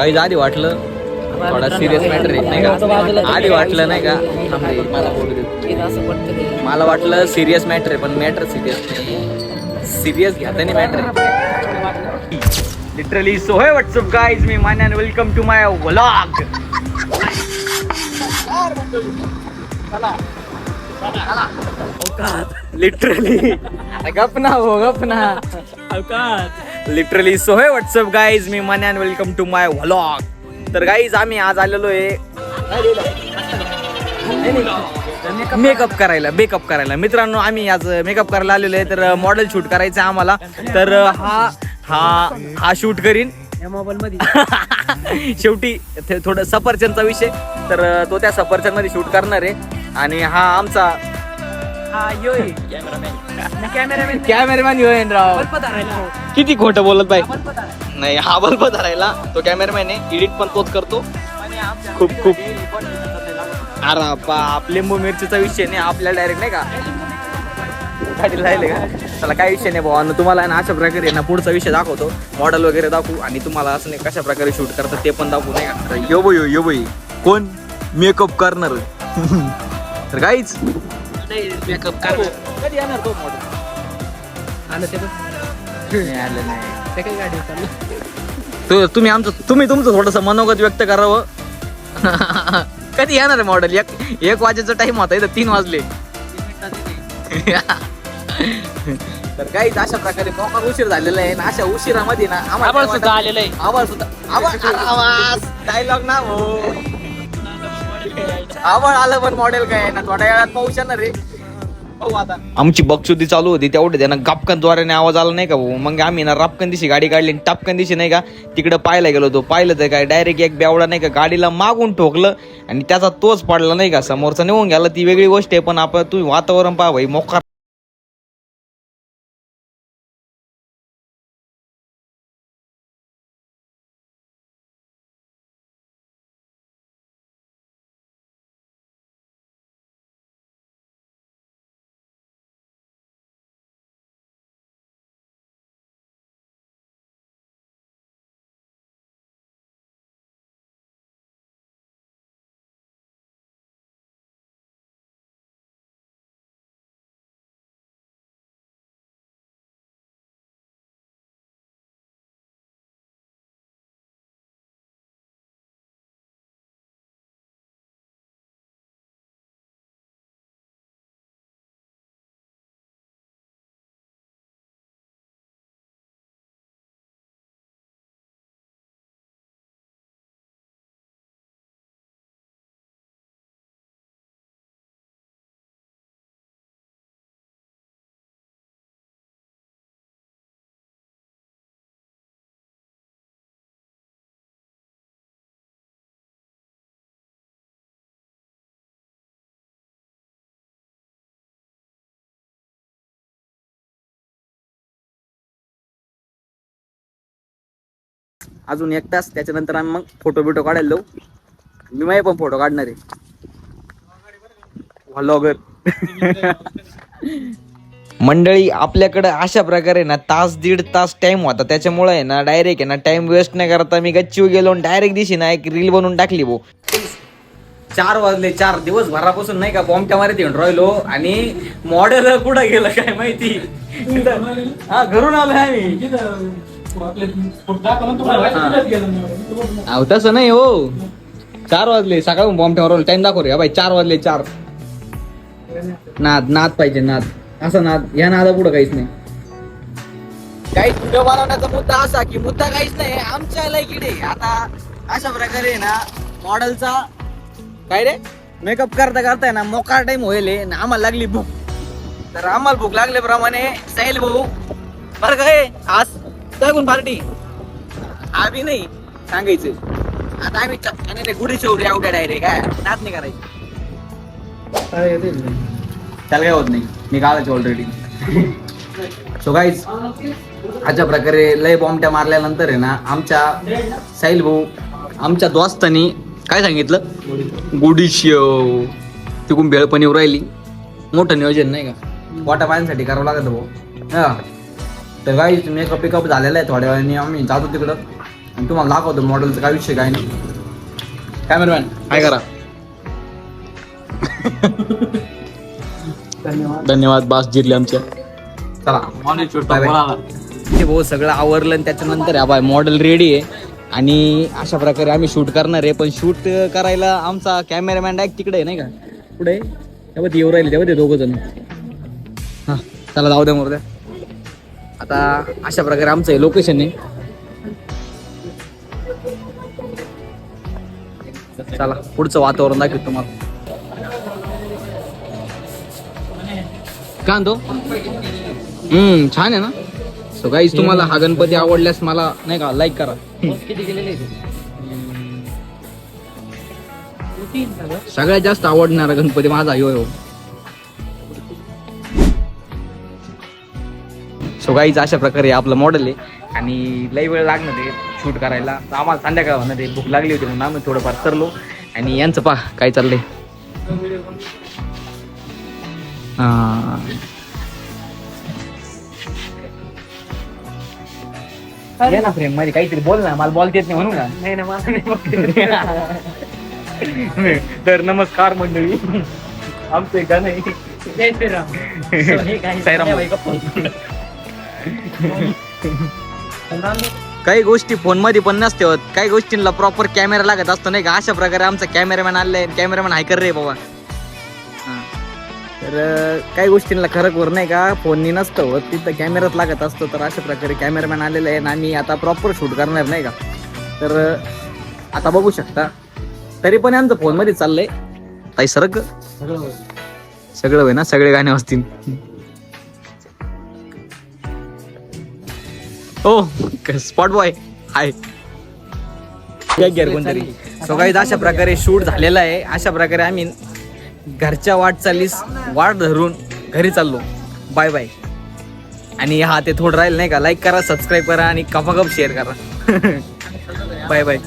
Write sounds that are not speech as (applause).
काही आधी वाटलं. थोडा सिरियस मॅटर आहे नाही का? आधी वाटलं नाही का? मला वाटलं सिरियस मॅटर आहे पण मॅटर सिरियस नाही सिरियस घेता नाही matter literally so hey what's up guys me मान्यान welcome to my vlog literally गप ना हो गप ना literally so hey what's up guys मी मान्यान वेलकम टू माय व्लॉग तर गाईज आम्ही आज आलेलो आहे मेकअप करायला मेकअप करायला. मित्रांनो आम्ही आज मेकअप करायला आलेलो आहे तर मॉडेल शूट करायचं आहे आम्हाला. तर हा हा हा शूट करीन. (laughs) शेवटी ते थोडं सफरचंदचा विषय. तर तो त्या सफरचंदमध्ये शूट करणार आहे. आणि हा आमचा कॅमेरामॅन. कॅमेरामॅन योयन राव किती खोटं बोलत बाई. नाही हा बल्ब धरायला तो कॅमेरामॅन आहे. एडिट पण तोच करतो. खूप खूप. अरे बाप लिंबू मिरचीचा विषय नाही. आपल्याला डायरेक्ट नाही का? गाडी राहिले का? त्याला काही विषय नाही भाऊ. तुम्हाला आहे ना अशा प्रकारे ना पुढचा विषय दाखवतो. मॉडेल वगैरे दाखवू. आणि तुम्हाला असं नाही कशा प्रकारे शूट करतात ते पण दाखवू नाही का? यो बो यो बाई. कोण? मेकअप करणार. (laughs) तर काहीच. मेकअप कर कधी येणार तो मॉडेल आलं ते पण आलं नाही. ते काही गाडी चाललं? तो तुम्ही आमचं तुम्ही तुमचं थोडंसं मनोगत व्यक्त करावं. (laughs) कधी येणार आहे मॉडेल एक एक वाजेचा टाइम होता इथं तीन वाजले. (laughs) तर काहीच अशा प्रकारे मोकार उशीर झालेला आहे ना अशा उशिरामध्ये ना आभाळ सुद्धा आलेलं आहे. आवाज सुद्धा आवाज आवाज डायलॉग ना हो. आवड आलं पण मॉडेल काय ना थोड्या वेळात पाहू रे पाहू आता. आमची बक्षुदी चालू होती तेवढे त्यांना गापकन द्वाराने आवाज आला नाही का भाऊ? मग आम्ही ना रापकन दिशी गाडी काढली आणि टापकन दिशी नाही का तिकडं पाहायला गेलो होतो. पाहिलं तर काय डायरेक्ट एक बेवडा नाही का गाडीला मागून ठोकलं आणि त्याचा तोच पडला नाही का समोरचा निघून गेला ती वेगळी गोष्ट आहे पण आपण तुम्ही वातावरण पहा भाई मोकार अजून एक तास त्याच्यानंतर आम्ही मग फोटो बिटो काढायला जाऊ. मी माझे पण फोटो काढणार आहे. व्लॉगर (laughs) मंडळी आपल्याकडे अशा प्रकारे ना तास दीड तास टाइम होता. त्याच्यामुळे आहे ना डायरेक्ट आहे ना टाइम वेस्ट नाही करता मी गच्चीवर गेलो डायरेक्ट दिशी ना एक रील बनवून टाकली भाऊ चार वाजले चार दिवस भरापासून नाही का बॉम्बच्या मारीत येऊन राहिलो आणि मॉडेल कुठं गेलं काय माहिती? हा घरून आलो आम्ही. अहो तसं नाही हो. चार वाजले. सकाळून बॉम्ब ठेवला टाइम दाखव रे. बाई चार वाजले चार. नाद नाद पाहिजे नाद. असा नाद. या नादा पुढं काहीच नाही. काही व्हिडिओ बनवण्याचा मुद्दा असा की मुद्दा काहीच नाही. आमच्या लायकीडे आता अशा प्रकारे ना मॉडेलचा काय रे? मेकअप करता करता आहे ना मोकार टाइम होईल आणि आम्हाला लागली भूक. तर आम्हाला भूक लागल्याप्रमाणे साहिल भाऊ बरं काय आज टाकून पार्टी. आम्ही नाही सांगायचं. आता आम्ही आणि ते गुढी शेवटी एवढ्या डायरेक्ट काय नाच नाही करायची. त्याला काय होत नाही. मी काढायचो ऑलरेडी सो गाईज अशा प्रकारे लय बॉम्बट्या मारल्यानंतर आहे ना आमच्या साहिल भाऊ आमच्या दोस्तानी काय सांगितलं? गुढी शेव तिकून भेळ पण येऊ राहिली. मोठं नियोजन नाही का? पोटा पाण्यासाठी करावं लागत भाऊ. हा. तर गाईज मेकअप पिकअप झालेला आहे थोड्या वेळाने. आम्ही जातो तिकडं. आणि तुम्हाला दाखवतो मॉडेलचं काय विषय काय नाही. कॅमेरामॅन काय करा? धन्यवाद. बास जिरले आमच्या चला. ते भाऊ सगळं आवरलं आणि त्याच्यानंतर बाय मॉडेल रेडी आहे. आणि अशा प्रकारे आम्ही शूट करणार आहे. पण शूट करायला आमचा कॅमेरामॅन डायरेक्ट तिकडे आहे नाही का? पुढे? तेव्हा ते येऊ राहिले तेव्हा ते दोघं जण. हा चला जाऊ द्या. मोरद्या आता अशा प्रकारे आमचं हे लोकेशन आहे. चला पुढचं वातावरण दाखवतो तुम्हाला. का आणतो हम्म छान आहे ना? सो गाईज तुम्हाला हा गणपती आवडल्यास मला नाही का लाईक करा. सगळ्यात जास्त आवडणारा गणपती माझा यो सो गाईज अशा प्रकारे आपलं मॉडेल आहे. आणि लई वेळ लागणार आहे शूट करायला. तर आम्हाला संध्याकाळ होणार आहे भूक लागली होती म्हणून आम्ही थोडंफार सरलो. आणि यांचं पा काय चाललंय. ये ना फ्रेममध्ये काहीतरी बोल ना मला बोलता येत नाही म्हणून का नाही ना मला नाही (laughs) तर नमस्कार मंडळी. आमचं एक गाणं आहे. जय श्रीराम. (laughs) हे काय साईराम. काही गोष्टी फोनमध्ये पण नसते होत. काही गोष्टींना प्रॉपर कॅमेरा लागत असतो नाही का? अशा प्रकारे आमचा कॅमेरामॅन आलाय कॅमेरामॅन हायकर रे बाबा. तर काही गोष्टींना खरं वर नाही का? फोननी नसतं होत. तिथं कॅमेरात लागत असतो तर अशा प्रकारे कॅमेरामॅन आलेला आहे आणि आम्ही आता प्रॉपर शूट करणार नाही का? तर आता बघू शकता. तरी पण आमचं फोनमध्ये चाललंय. ताई सरक सगळं होय ना? सगळे गाणे असतील हो स्पॉट बॉय हाय. कोणतरी. सो काही अशा प्रकारे शूट झालेला आहे. अशा प्रकारे आम्ही घरच्या वाटचालीस वाट धरून घरी चाललो. बाय बाय आणि हा ते थोडं राहील नाही का? लाईक करा सबस्क्राईब करा आणि कपाकप शेअर करा. (laughs) Bye bye